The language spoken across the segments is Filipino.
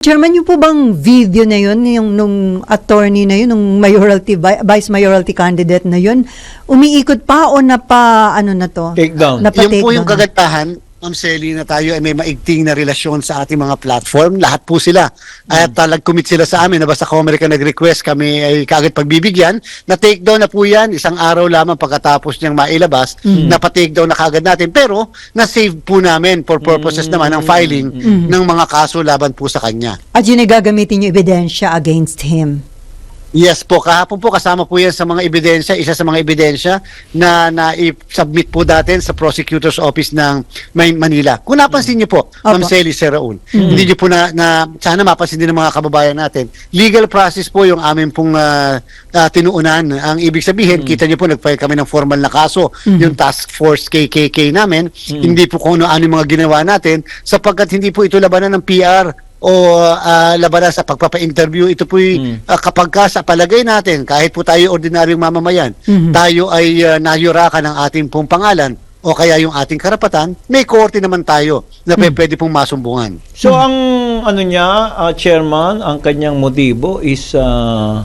Chairman, yung po bang video na yun, yung nung attorney na yun, nung mayoralty, vi- vice mayoralty candidate na yun, umiikot pa o napa, ano na to? Take down. Napa- Yung po take yung down. kagandahan, Ma'am Selly, na tayo ay may maigting na relasyon sa ating mga platform. Lahat po sila. At uh, nag-commit sila sa amin na basta Comer ka nag-request, kami ay kagad pagbibigyan. Na take down na po yan, isang araw lamang pagkatapos niyang mailabas, na pa-take down na kagad natin. Pero, na-save po namin for purposes naman ng filing ng mga kaso laban po sa kanya. At yun ay gagamitin yung ebidensya against him. Yes po, kahapon po kasama po yan sa mga ebidensya, isa sa mga ebidensya na na-submit po natin sa prosecutor's office ng Manila. Kung napansin niyo po, Ma'am. Selly Sir Raul, hindi niyo po na, na sana mapansin din ng mga kababayan natin, legal process po yung amin pong ah, ah, tinuunan. Ang ibig sabihin, kita niyo po, nag-file kami ng formal na kaso, yung Task Force KKK namin, hindi po kung ano-ano yung mga ginawa natin, sapagkat hindi po ito labanan ng PR o ah, labanan sa pagpapa-interview. Ito po'y ah, kapag ka sa palagay natin kahit po tayo ordinaryong mamamayan tayo ay uh, nayurakan ng ating pong pangalan o kaya yung ating karapatan may korte naman tayo na pe- pwede pong masumbungan. So ang ano niya, ah, chairman, ang kanyang motibo is ah,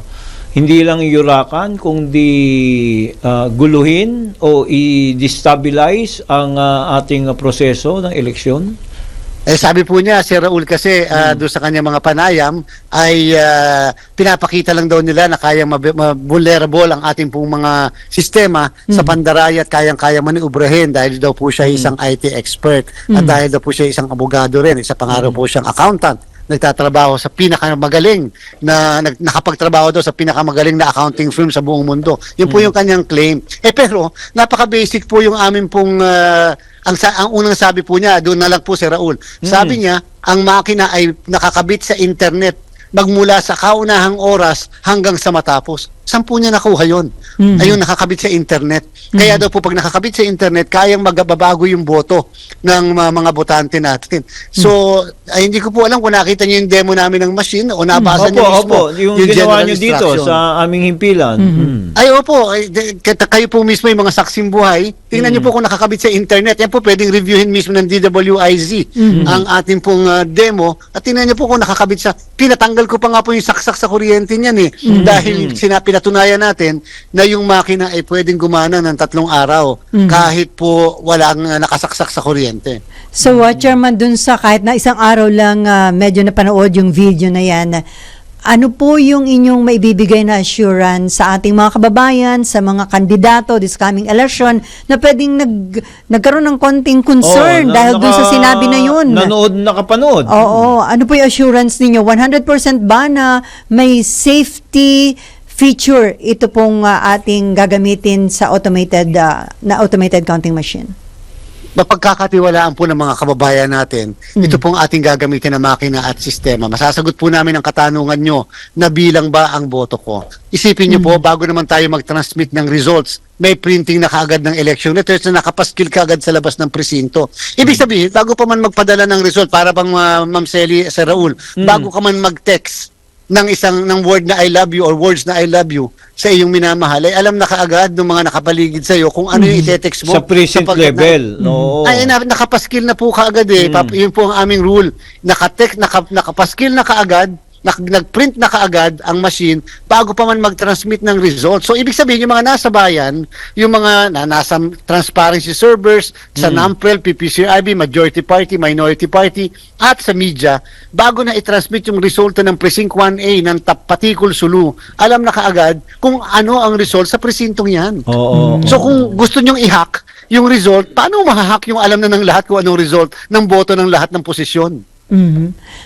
hindi lang yurakan kundi ah, guluhin o i-destabilize ang ah, ating ah, proseso ng eleksyon. Eh sabi po niya, si Raul kasi ah, doon sa kanyang mga panayam ay ah, pinapakita lang daw nila na kayang vulnerable ang ating pong mga sistema sa pandaraya at kayang-kaya maniubrahin dahil daw po siya isang IT expert. At dahil daw po siya isang abogado rin, isa pa nga raw po siyang accountant nagtatrabaho sa pinakamagaling na nag, nakapagtrabaho daw sa pinakamagaling na accounting firm sa buong mundo. Yun po yung kanyang claim. Eh pero napaka-basic po yung amin pong ah, ang ang unang sabi po niya, doon na lang po si Raul. Sabi niya, ang makina ay nakakabit sa internet magmula sa kaunahang oras hanggang sa matapos. Saan po niya nakuha yon? Ayun, nakakabit sa internet. Kaya daw po pag nakakabit sa internet, kayang magbabago yung boto ng mga, mga botante natin. So, ay, hindi ko po alam kung nakita niyo yung demo namin ng machine o nabasa opo, niyo mismo opo, yung, ginawa general niyo dito sa aming himpilan. Mm. Ay, opo. Ay, kayo po mismo yung mga saksing buhay. Tingnan niyo po kung nakakabit sa internet. Yan po pwedeng reviewin mismo ng DWIZ ang ating pong ah, demo. At tingnan niyo po kung nakakabit sa... Pinatanggal ko pa nga po yung saksak sa kuryente niyan eh. Dahil sina, pinatunayan natin na yung makina ay pwedeng gumana ng tatlong araw kahit po walang ah, nakasaksak sa kuryente. So, uh, Chairman, dun sa kahit na isang araw lang uh, medyo napanood yung video na yan, ano po yung inyong maibibigay na assurance sa ating mga kababayan, sa mga kandidato this coming election na pwedeng nag, nagkaroon ng konting concern Oo, na- dahil dun sa naka- sinabi na yun? Nanood, nakapanood. Oo. Ano po yung assurance ninyo? 100% ba na may safety feature ito pong uh, ating gagamitin sa automated uh, na automated counting machine? mapagkakatiwalaan po ng mga kababayan natin, ito pong ating gagamitin na makina at sistema. Masasagot po namin ang katanungan nyo na bilang ba ang boto ko. Isipin nyo po, bago naman tayo mag-transmit ng results, may printing na kaagad ng election letters na nakapaskil kaagad sa labas ng presinto. Ibig sabihin, bago pa man magpadala ng result, para bang uh, Ma'am Selly sa Raul, bago ka man mag-text ng isang ng word na I love you or words na I love you sa iyong minamahal ay alam na kaagad ng mga nakapaligid sa iyo kung ano yung ite-text mo Sa present sapagkat na- level. Oo. ay, na, nakapaskil na po kaagad eh. Pap, yun po ang aming rule. Nakatek, naka, nakapaskil na kaagad, nag-print na kaagad ang machine bago pa man mag-transmit ng result. So, ibig sabihin, yung mga nasa bayan, yung mga na, nasa transparency servers, sa NAMPREL, PPCRB, majority party, minority party, at sa media, bago na i-transmit yung resulta ng Precinct 1A ng tap- Patikul Sulu, alam na kaagad kung ano ang result sa presintong yan. Oo. So kung gusto nyong i-hack yung result, paano mahahack yung alam na ng lahat kung anong result ng boto ng lahat ng posisyon? Mhm.